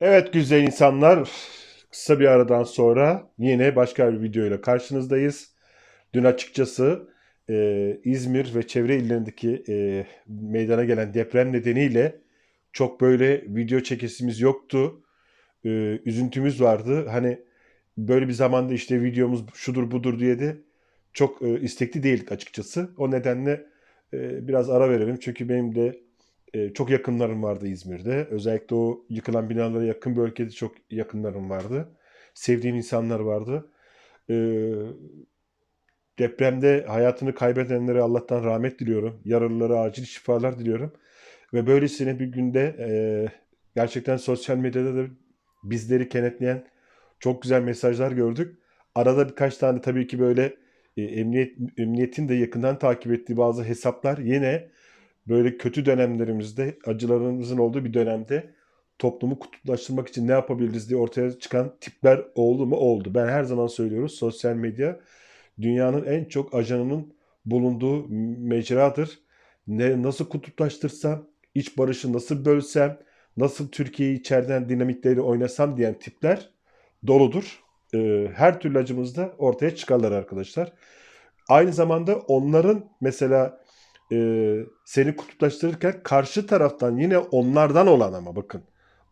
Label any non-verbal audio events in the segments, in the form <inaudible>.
Evet güzel insanlar, kısa bir aradan sonra yine başka bir videoyla karşınızdayız. Dün açıkçası e, İzmir ve çevre illerindeki e, meydana gelen deprem nedeniyle çok böyle video çekesimiz yoktu. E, üzüntümüz vardı. Hani böyle bir zamanda işte videomuz şudur budur diye de çok e, istekli değildik açıkçası. O nedenle e, biraz ara verelim. Çünkü benim de e, çok yakınlarım vardı İzmir'de. Özellikle o yıkılan binalara yakın bölgede çok yakınlarım vardı. Sevdiğim insanlar vardı. E, depremde hayatını kaybedenlere Allah'tan rahmet diliyorum. Yaralılara acil şifalar diliyorum. Ve böylesine bir günde e, gerçekten sosyal medyada da bizleri kenetleyen çok güzel mesajlar gördük. Arada birkaç tane tabii ki böyle emniyet, emniyetin de yakından takip ettiği bazı hesaplar yine böyle kötü dönemlerimizde, acılarımızın olduğu bir dönemde toplumu kutuplaştırmak için ne yapabiliriz diye ortaya çıkan tipler oldu mu? Oldu. Ben her zaman söylüyoruz sosyal medya dünyanın en çok ajanının bulunduğu mecradır. Ne, nasıl kutuplaştırsam, iç barışı nasıl bölsem, nasıl Türkiye'yi içeriden dinamitleriyle oynasam diyen tipler doludur. Ee, her türlü acımızda ortaya çıkarlar arkadaşlar. Aynı zamanda onların mesela e, seni kutuplaştırırken karşı taraftan yine onlardan olan ama bakın.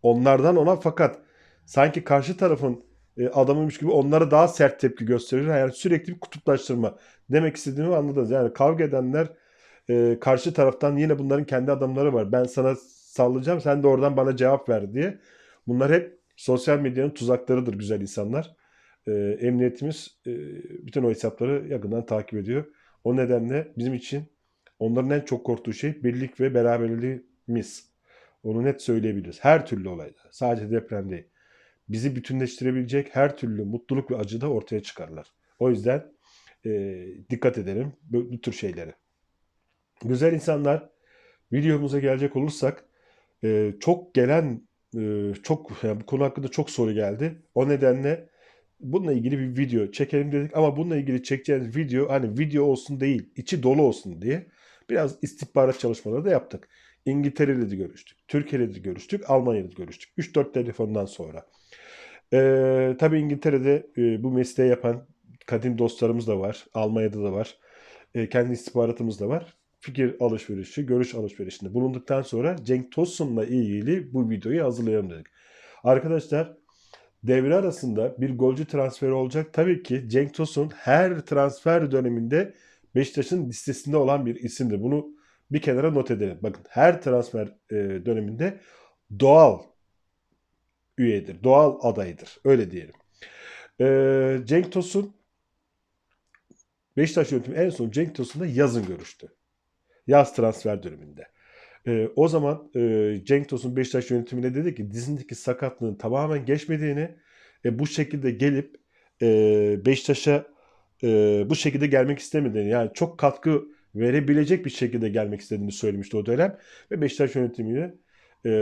Onlardan ona fakat sanki karşı tarafın e, adamıymış gibi onlara daha sert tepki gösterir. Yani sürekli bir kutuplaştırma. Demek istediğimi anladınız. Yani kavga edenler e, karşı taraftan yine bunların kendi adamları var. Ben sana sallayacağım sen de oradan bana cevap ver diye. Bunlar hep sosyal medyanın tuzaklarıdır güzel insanlar. E, emniyetimiz e, bütün o hesapları yakından takip ediyor. O nedenle bizim için onların en çok korktuğu şey birlik ve beraberliğimiz. Onu net söyleyebiliriz. Her türlü olayda. Sadece deprem değil. Bizi bütünleştirebilecek her türlü mutluluk ve acı da ortaya çıkarlar. O yüzden e, dikkat edelim bu, bu tür şeylere. Güzel insanlar videomuza gelecek olursak e, çok gelen e, çok yani bu konu hakkında çok soru geldi. O nedenle bununla ilgili bir video çekelim dedik ama bununla ilgili çekeceğimiz video hani video olsun değil içi dolu olsun diye biraz istihbarat çalışmaları da yaptık. İngiltere'de de görüştük, Türkiye'de de görüştük, Almanya'da da görüştük. 3-4 telefondan sonra. Ee, tabii İngiltere'de e, bu mesleği yapan kadim dostlarımız da var. Almanya'da da var. E, kendi istihbaratımız da var. Fikir alışverişi, görüş alışverişinde bulunduktan sonra Cenk Tosun'la ilgili bu videoyu hazırlayalım dedik. Arkadaşlar devre arasında bir golcü transferi olacak. Tabii ki Cenk Tosun her transfer döneminde Beşiktaş'ın listesinde olan bir isimdir. Bunu bir kenara not edelim. Bakın her transfer e, döneminde doğal üyedir. Doğal adaydır. Öyle diyelim. E, Cenk Tosun Beşiktaş yönetimi en son Cenk Tosun'la yazın görüştü. Yaz transfer döneminde. E, o zaman e, Cenk Tosun Beşiktaş yönetimine dedi ki dizindeki sakatlığın tamamen geçmediğini e, bu şekilde gelip e, Beşiktaş'a e, bu şekilde gelmek istemediğini yani çok katkı verebilecek bir şekilde gelmek istediğini söylemişti o dönem. Ve Beşiktaş yönetimiyle e,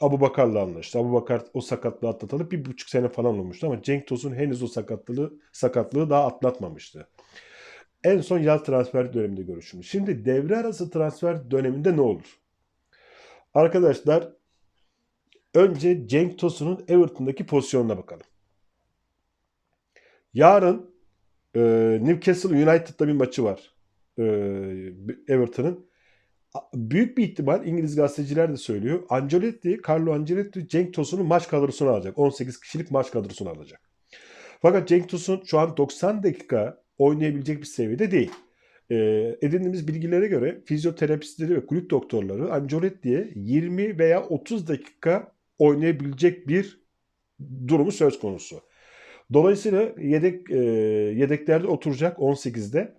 Abu Bakar'la anlaştı. Abu Bakar o sakatlığı atlatalı bir buçuk sene falan olmuştu ama Cenk Tosun henüz o sakatlığı, sakatlığı daha atlatmamıştı. En son yaz transfer döneminde görüşülmüş. Şimdi devre arası transfer döneminde ne olur? Arkadaşlar önce Cenk Tosun'un Everton'daki pozisyonuna bakalım. Yarın e, Newcastle United'da bir maçı var. E, Everton'ın büyük bir ihtimal İngiliz gazeteciler de söylüyor. Ancelotti, Carlo Ancelotti Cenk Tosun'un maç kadrosunu alacak. 18 kişilik maç kadrosunu alacak. Fakat Cenk Tosun şu an 90 dakika oynayabilecek bir seviyede değil. E, edindiğimiz bilgilere göre fizyoterapistleri ve kulüp doktorları Ancelotti'ye 20 veya 30 dakika oynayabilecek bir durumu söz konusu. Dolayısıyla yedek e, yedeklerde oturacak 18'de.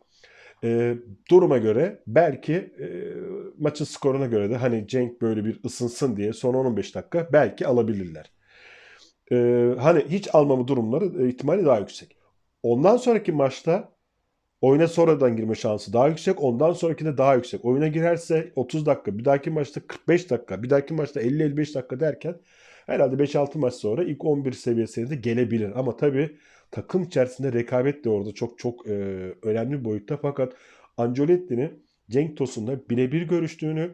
E, duruma göre belki e, maçın skoruna göre de hani Cenk böyle bir ısınsın diye son 15 dakika belki alabilirler. E, hani hiç almamı durumları e, ihtimali daha yüksek. Ondan sonraki maçta oyuna sonradan girme şansı daha yüksek. Ondan sonrakinde daha yüksek. Oyuna girerse 30 dakika, bir dahaki maçta 45 dakika, bir dahaki maçta 50-55 dakika derken herhalde 5-6 maç sonra ilk 11 seviyesine de gelebilir. Ama tabii takım içerisinde rekabet de orada çok çok e, önemli boyutta. Fakat Ancelotti'nin Cenk Tosun'la birebir görüştüğünü,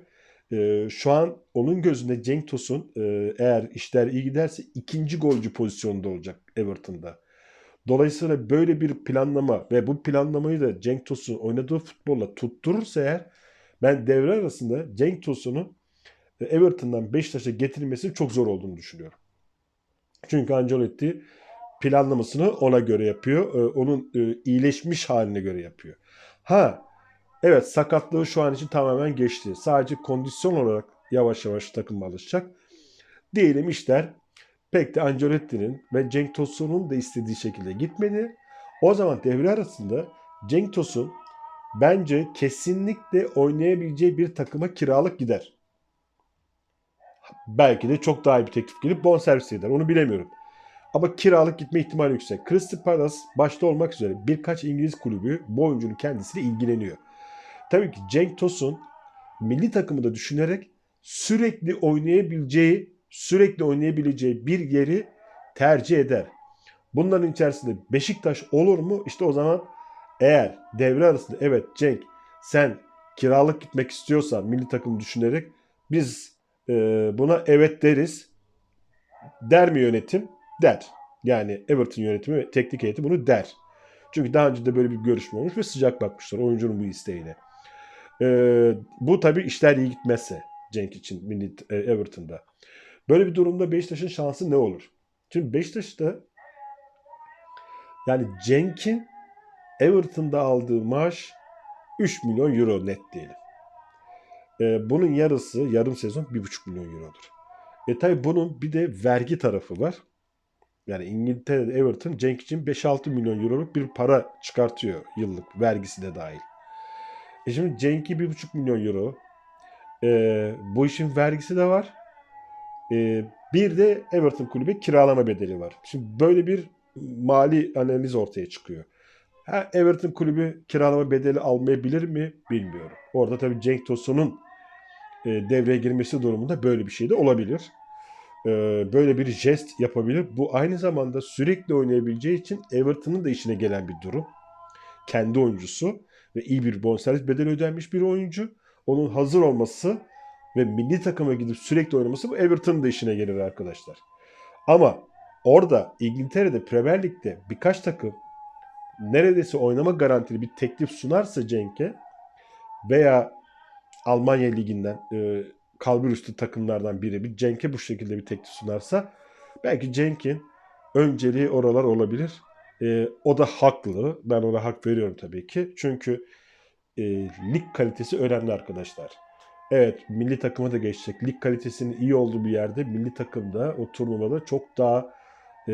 e, şu an onun gözünde Cenk Tosun e, eğer işler iyi giderse ikinci golcü pozisyonunda olacak Everton'da. Dolayısıyla böyle bir planlama ve bu planlamayı da Cenk Tosun oynadığı futbolla tutturursa eğer ben devre arasında Cenk Tosun'u Everton'dan Beşiktaş'a getirmesi çok zor olduğunu düşünüyorum. Çünkü Ancelotti planlamasını ona göre yapıyor. E, onun e, iyileşmiş haline göre yapıyor. Ha evet sakatlığı şu an için tamamen geçti. Sadece kondisyon olarak yavaş yavaş takıma alışacak. Diyelim işler pek de Ancelotti'nin ve Cenk Tosun'un da istediği şekilde gitmedi. O zaman devre arasında Cenk Tosun bence kesinlikle oynayabileceği bir takıma kiralık gider. Belki de çok daha iyi bir teklif gelip bonservis eder. Onu bilemiyorum. Ama kiralık gitme ihtimali yüksek. Crystal Palace başta olmak üzere birkaç İngiliz kulübü bu oyuncunun kendisiyle ilgileniyor. Tabii ki Cenk Tosun milli takımı da düşünerek sürekli oynayabileceği, sürekli oynayabileceği bir yeri tercih eder. Bunların içerisinde Beşiktaş olur mu? İşte o zaman eğer devre arasında evet Cenk sen kiralık gitmek istiyorsan milli takım düşünerek biz e, buna evet deriz. Der mi yönetim? Der. Yani Everton yönetimi ve teknik heyeti bunu der. Çünkü daha önce de böyle bir görüşme olmuş ve sıcak bakmışlar oyuncunun bu isteğine. Ee, bu tabii işler iyi gitmezse Cenk için e, Everton'da. Böyle bir durumda Beşiktaş'ın şansı ne olur? Şimdi Beşiktaş'ta yani Cenk'in Everton'da aldığı maaş 3 milyon euro net diyelim. Ee, bunun yarısı yarım sezon 1,5 milyon eurodur. E tabi bunun bir de vergi tarafı var. Yani İngiltere'de Everton Cenk için 5-6 milyon euroluk bir para çıkartıyor yıllık vergisi de dahil. E şimdi Cenk'i 1,5 milyon euro. E, bu işin vergisi de var. E, bir de Everton kulübe kiralama bedeli var. Şimdi böyle bir mali analiz ortaya çıkıyor. Ha, Everton kulübü kiralama bedeli almayabilir mi bilmiyorum. Orada tabii Cenk Tosun'un e, devreye girmesi durumunda böyle bir şey de olabilir. E, böyle bir jest yapabilir. Bu aynı zamanda sürekli oynayabileceği için Everton'ın da işine gelen bir durum. Kendi oyuncusu ve iyi bir bonservis bedeli ödenmiş bir oyuncu. Onun hazır olması ve milli takıma gidip sürekli oynaması bu Everton'ın da işine gelir arkadaşlar. Ama orada İngiltere'de Premier Lig'de birkaç takım neredeyse oynama garantili bir teklif sunarsa Cenk'e veya Almanya Ligi'nden e, kalbur üstü takımlardan biri bir Cenk'e bu şekilde bir teklif sunarsa belki Cenk'in önceliği oralar olabilir. E, o da haklı. Ben ona hak veriyorum tabii ki. Çünkü e, lig kalitesi önemli arkadaşlar. Evet milli takıma da geçecek. Lig kalitesinin iyi olduğu bir yerde milli takımda o turnuvada çok daha e,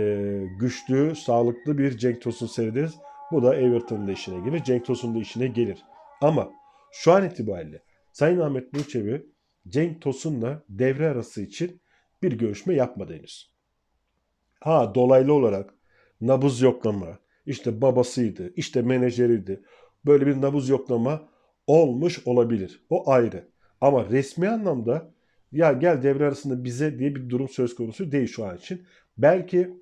güçlü, sağlıklı bir Cenk Tosun seyrederiz. Bu da Everton'un da işine gelir. Cenk Tosun da işine gelir. Ama şu an itibariyle Sayın Ahmet Burçevi Cenk Tosun'la devre arası için bir görüşme yapmadı henüz. Ha dolaylı olarak nabız yoklama, işte babasıydı, işte menajeriydi. Böyle bir nabız yoklama olmuş olabilir. O ayrı. Ama resmi anlamda ya gel devre arasında bize diye bir durum söz konusu değil şu an için. Belki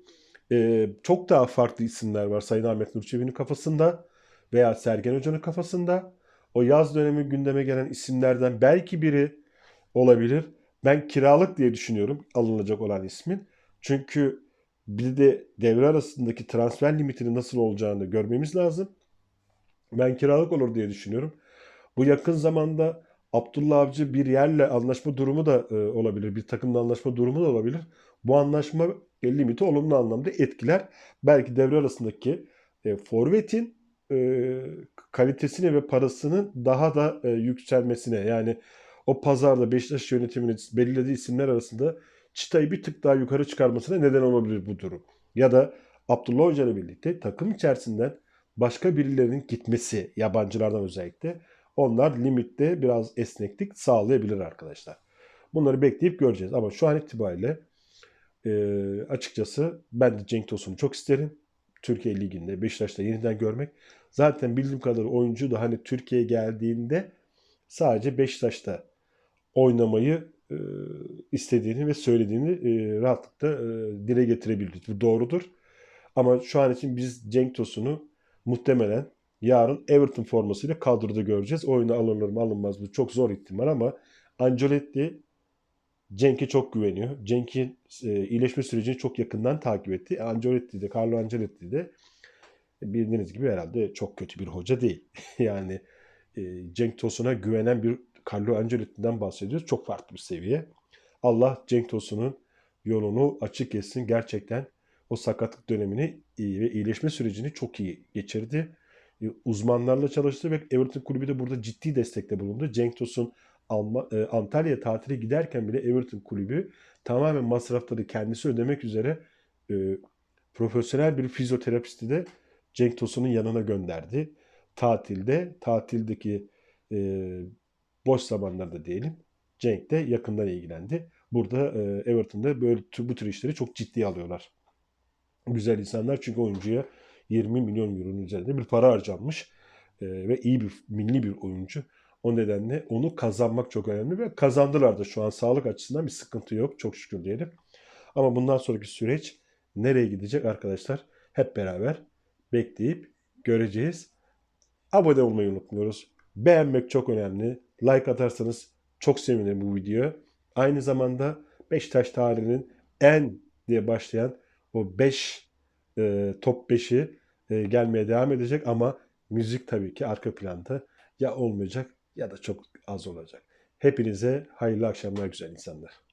e, çok daha farklı isimler var Sayın Ahmet Nurçevi'nin kafasında veya Sergen Hoca'nın kafasında. O yaz dönemi gündeme gelen isimlerden belki biri olabilir. Ben kiralık diye düşünüyorum alınacak olan ismin. Çünkü bir de devre arasındaki transfer limitinin nasıl olacağını görmemiz lazım. Ben kiralık olur diye düşünüyorum. Bu yakın zamanda Abdullah Avcı bir yerle anlaşma durumu da e, olabilir. Bir takımla anlaşma durumu da olabilir. Bu anlaşma limiti olumlu anlamda etkiler. Belki devre arasındaki e, forvetin e, kalitesini ve parasının daha da e, yükselmesine yani o pazarda Beşiktaş yönetiminin belirlediği isimler arasında çıtayı bir tık daha yukarı çıkarmasına neden olabilir bu durum. Ya da Abdullah Hoca ile birlikte takım içerisinden başka birilerinin gitmesi yabancılardan özellikle onlar limitte biraz esneklik sağlayabilir arkadaşlar. Bunları bekleyip göreceğiz. Ama şu an itibariyle e, açıkçası ben de Cenk Tosun'u çok isterim. Türkiye Ligi'nde Beşiktaş'ta yeniden görmek. Zaten bildiğim kadar oyuncu da hani Türkiye'ye geldiğinde sadece Beşiktaş'ta oynamayı e, istediğini ve söylediğini e, rahatlıkla e, dile getirebildi. Bu doğrudur. Ama şu an için biz Cenk Tosun'u muhtemelen yarın Everton formasıyla kadroda göreceğiz. Oyuna alınır mı alınmaz mı çok zor ihtimal ama Ancelotti Cenk'e çok güveniyor. Cenk'in e, iyileşme sürecini çok yakından takip etti. Ancelotti de, Carlo Ancelotti de bildiğiniz gibi herhalde çok kötü bir hoca değil. <laughs> yani e, Cenk Tosun'a güvenen bir Carlo Ancelotti'den bahsediyoruz. Çok farklı bir seviye. Allah Cenk Tosun'un yolunu açık etsin. Gerçekten o sakatlık dönemini iyi ve iyileşme sürecini çok iyi geçirdi. E, Uzmanlarla çalıştı ve Everton kulübü de burada ciddi destekte bulundu. Cenk Tosun e, Antalya tatile giderken bile Everton kulübü tamamen masrafları kendisi ödemek üzere e, profesyonel bir fizyoterapisti de Cenk Tosun'un yanına gönderdi. Tatilde, tatildeki e, boş zamanlarda diyelim Cenk de yakından ilgilendi. Burada e, Everton'da böyle bu tür işleri çok ciddiye alıyorlar. Güzel insanlar çünkü oyuncuya 20 milyon euronun üzerinde bir para harcanmış e, ve iyi bir milli bir oyuncu. O nedenle onu kazanmak çok önemli ve kazandılar da şu an sağlık açısından bir sıkıntı yok çok şükür diyelim. Ama bundan sonraki süreç nereye gidecek arkadaşlar hep beraber bekleyip göreceğiz. Abone olmayı unutmuyoruz. Beğenmek çok önemli. Like atarsanız çok sevinirim bu videoya. Aynı zamanda Beşiktaş tarihinin en diye başlayan o 5 e, top 5'i e, gelmeye devam edecek ama müzik tabii ki arka planda ya olmayacak ya da çok az olacak. Hepinize hayırlı akşamlar güzel insanlar.